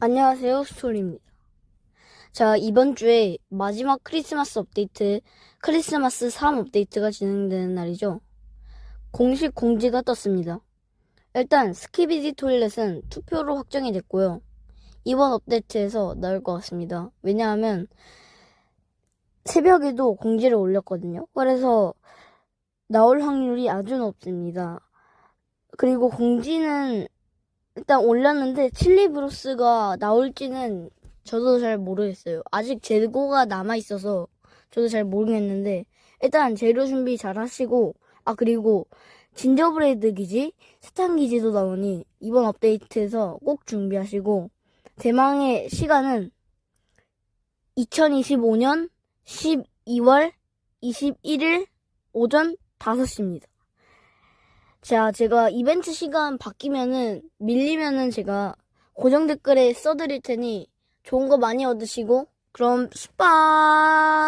안녕하세요, 스토리입니다. 자, 이번 주에 마지막 크리스마스 업데이트, 크리스마스 3 업데이트가 진행되는 날이죠. 공식 공지가 떴습니다. 일단, 스키비디 토일렛은 투표로 확정이 됐고요. 이번 업데이트에서 나올 것 같습니다. 왜냐하면, 새벽에도 공지를 올렸거든요. 그래서, 나올 확률이 아주 높습니다. 그리고 공지는 일단 올렸는데 칠리브로스가 나올지는 저도 잘 모르겠어요. 아직 재고가 남아 있어서 저도 잘 모르겠는데 일단 재료 준비 잘 하시고 아 그리고 진저브레이드 기지, 스탄 기지도 나오니 이번 업데이트에서 꼭 준비하시고 대망의 시간은 2025년 12월 21일 오전 5시입니다. 자, 제가 이벤트 시간 바뀌면은, 밀리면은 제가 고정 댓글에 써드릴 테니 좋은 거 많이 얻으시고, 그럼 스파!